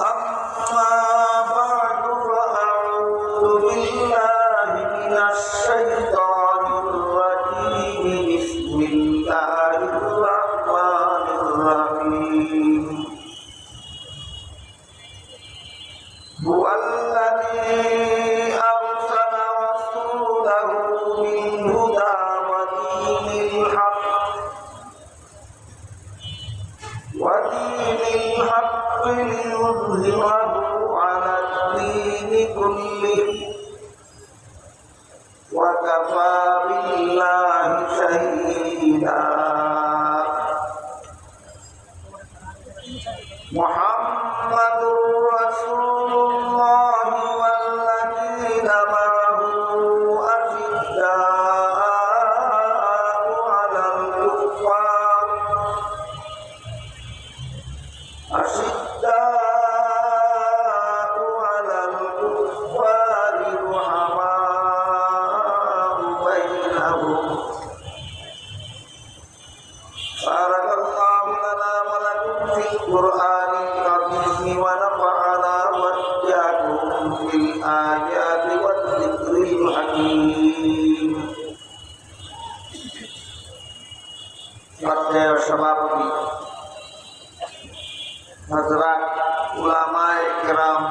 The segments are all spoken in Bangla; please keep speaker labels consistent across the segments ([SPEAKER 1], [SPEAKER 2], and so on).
[SPEAKER 1] up 我好。শ্রদ্ধেয় সভাপতি। হজরত উলামায়ে কেরাম,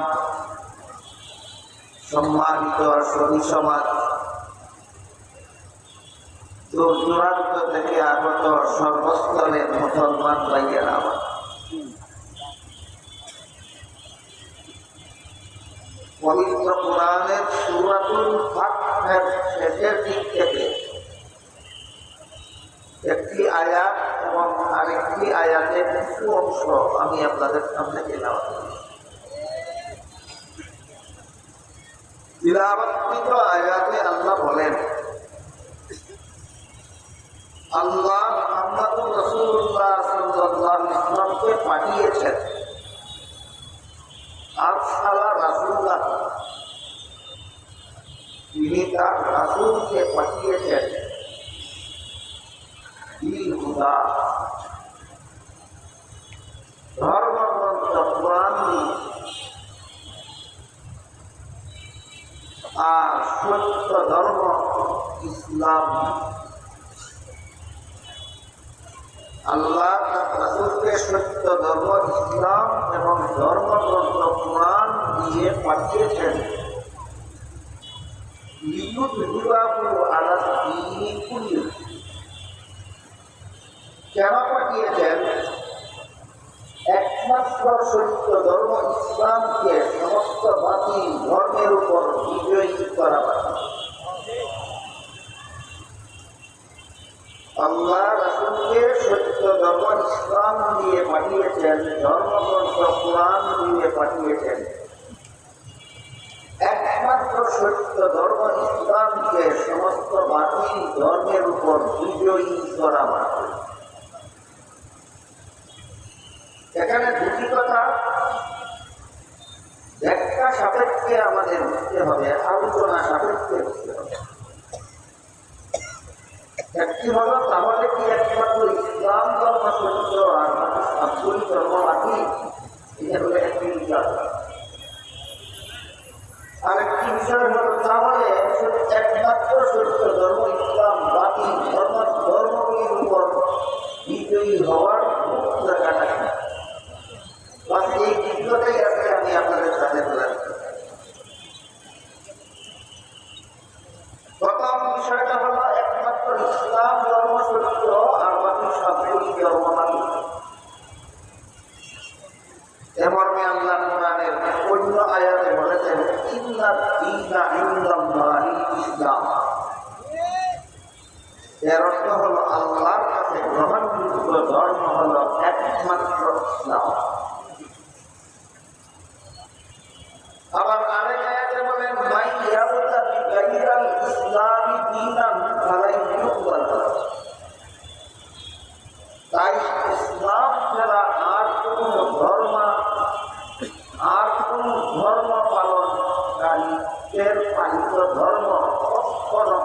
[SPEAKER 1] সম্মানিত সদী সমাজ। দূর দূরান্ত থেকে আগত সর্বস্তরের মুসলমান ভাইয়েরা। আমার পবিত্র কোরআনের সুরাতুল শেষের দিক থেকে একটি আয়াত এবং আরেকটি আয়াতের কিছু অংশ আমি আপনাদের সামনে গেলাম তিলাবৎকৃত আয়াতে আল্লাহ বলেন, আল্লাহ মোহাম্মদ রসুল্লাহ সাল্লাহ ইসলামকে পাঠিয়েছেন। আর সালা রাসুল্লাহ তিনি তার রাসুলকে পাঠিয়েছেন। হুদা ধর্মগ্রন্থ কোরআন দিয়ে আর সত্য ধর্ম ইসলাম। আল্লাহ রাসুলকে সত্য ধর্ম, ইসলাম এবং ধর্মগ্রন্থ কোরআন দিয়ে পাঠিয়েছেন। কেন পাঠিয়েছেন? একমাত্র সত্য ধর্ম, ইসলামকে সমস্ত বাকি ধর্মের উপর বিজয়ী করা আল্লাহ রাসুলকে সত্য, ধর্ম, ইসলাম দিয়ে পাঠিয়েছেন, ধর্মগ্রন্থ, কোরআন দিয়ে পাঠিয়েছেন। একমাত্র সত্য, ধর্ম, ইসলামকে সমস্ত বাকি ধর্মের উপর বিজয়ী করা এখানে দুটি কথা। ব্যাখ্যা সাপেক্ষে আমাদের বুঝতে হবে আলোচনা সাপেক্ষে বুঝতে হবে। একটি হলো, তাহলে কি একমাত্র ইসলাম ধর্ম সত্য আর সাতগুলি ধর্ম বাকি? এটা হলো একটি বিচার। আর একটি বিষয় হলো, তাহলে একমাত্র সত্য ধর্ম ইসলাম বাকি ধর্ম, ধর্মগুলির উপর বিজয়ী হওয়ার দেখাটা বাস এই চিত্রটাই আজকে আমি আপনাদের সাথে তুলে প্রথম বিষয়টা হলো একমাত্র ইসলাম ধর্ম সত্য আর বাকি সবগুলি ধর্ম বাকি এমর্মে আল্লাহ কোরআনের অন্য আয়াতে বলেছেন ইন্না দীনা ইন্দাল্লাহি ইসলাম এর অর্থ হলো আল্লাহর কাছে গ্রহণযোগ্য ধর্ম হলো একমাত্র ইসলাম আবার আরেক আয়াতে বলেন মাই ইয়াবতাগি গায়রাল ইসলামি দীনান ফালাই ইউকবাল তাই ইসলাম ছাড়া আর কোন ধর্ম আর কোন ধর্ম পালনকারী এর পালিত ধর্ম কখনো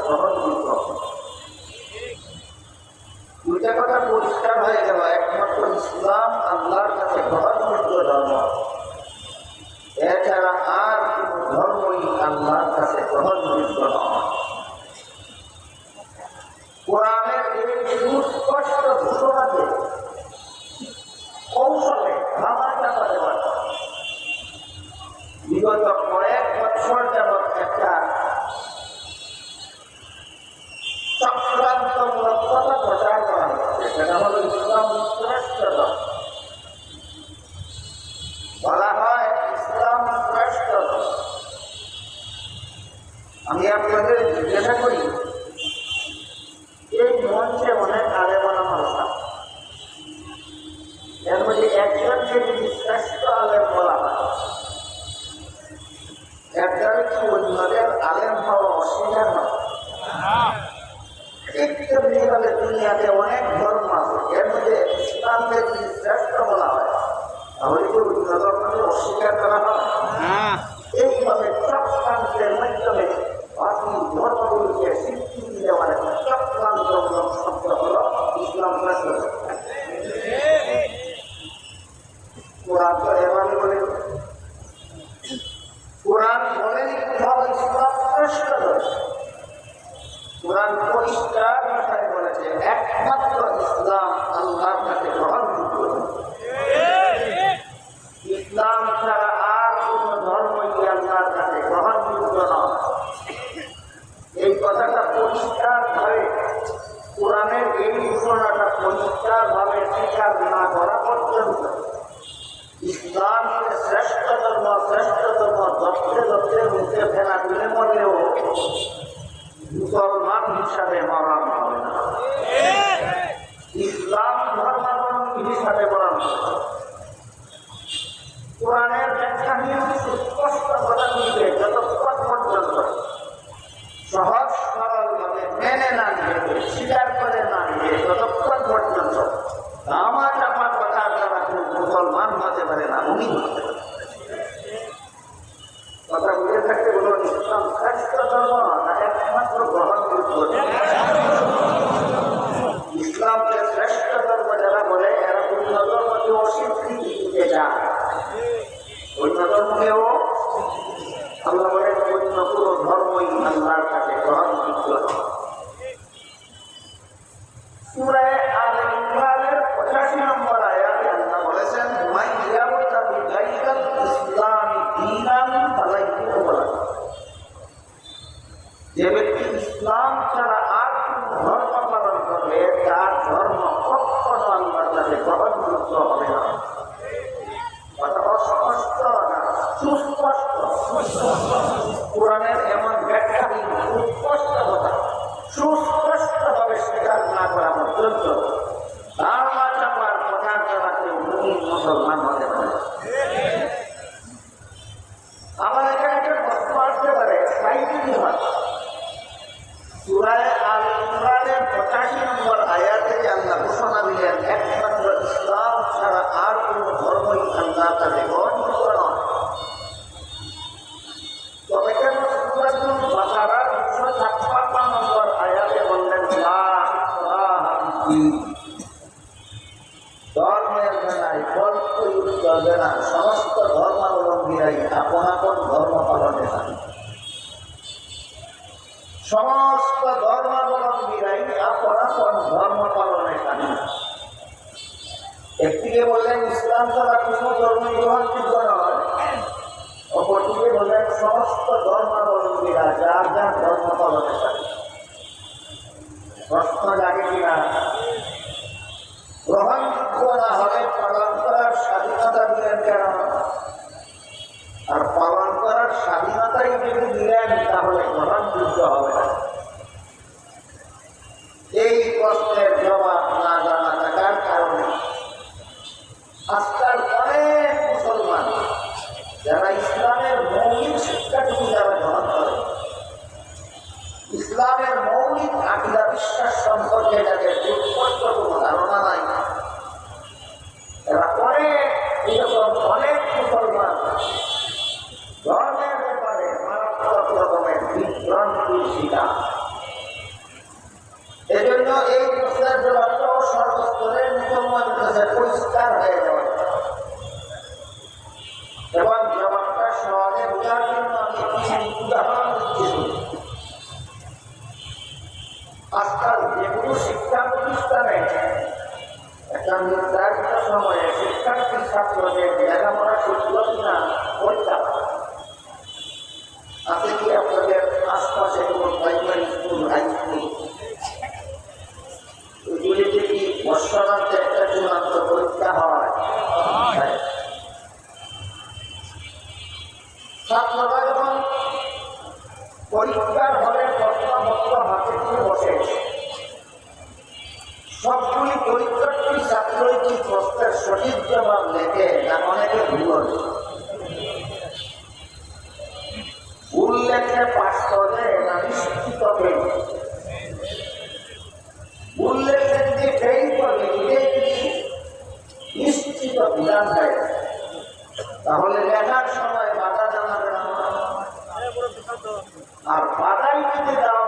[SPEAKER 1] আল্লাহর se অস্বীকার না করা পর্যন্ত ইসলামের শ্রেষ্ঠতম শ্রেষ্ঠতম দত্তে দত্তে মুখে ফেলা দিলে মনেও মুসলমান হিসাবে মরান হবে না। ইসলাম ধর্মাবলম্বী হিসাবে মরান হবে কোরআনের ব্যাখ্যা নিয়ে কোরআনের এমন ব্যাখ্যাহীন সুস্পষ্ট কথা সুস্পষ্টভাবে স্বীকার না করা পর্যন্ত বাবা চাপার কথার চালাতে মুসলমান আপন ধর্ম পালনে থাকে। সমস্ত ধর্মাবলম্বীরাই আপন আপন ধর্ম পালনে থাকে। একটিকে বললেন ইসলাম ছাড়া কোনো ধর্ম গ্রহণযোগ্য নয়। বললেন সমস্ত ধর্মাবলম্বীরা যার যার ধর্ম পালনে থাকে। প্রশ্ন কিনা? গ্রহণযোগ্য না হলে পালন করার স্বাধীনতা দিলেন কেন? যদি নেন তাহলে গ্রহণযোগ্য হবে। না দুর্ঘটনা পরিত্যাগ আপনি কি আপনাদের আশপাশে কোনো প্রাইমারি স্কুল কি একটা চূড়ান্ত পরীক্ষা হয়? পরীক্ষার হলে বক্তা বক্তা হাতে বসে সবগুলি পরীক্ষার্থী ছাত্রটি প্রশ্নের সঠিক জবাব লেখে না অনেকে ভুল ভুল লেখে পাশ করে না নিশ্চিত ফেল ভুল লেখে যদি ফেল করে নিশ্চিত বিধান দেয়। তাহলে লেখার সময় বাধা জানাবে না। আর বাধাই যদি দেওয়া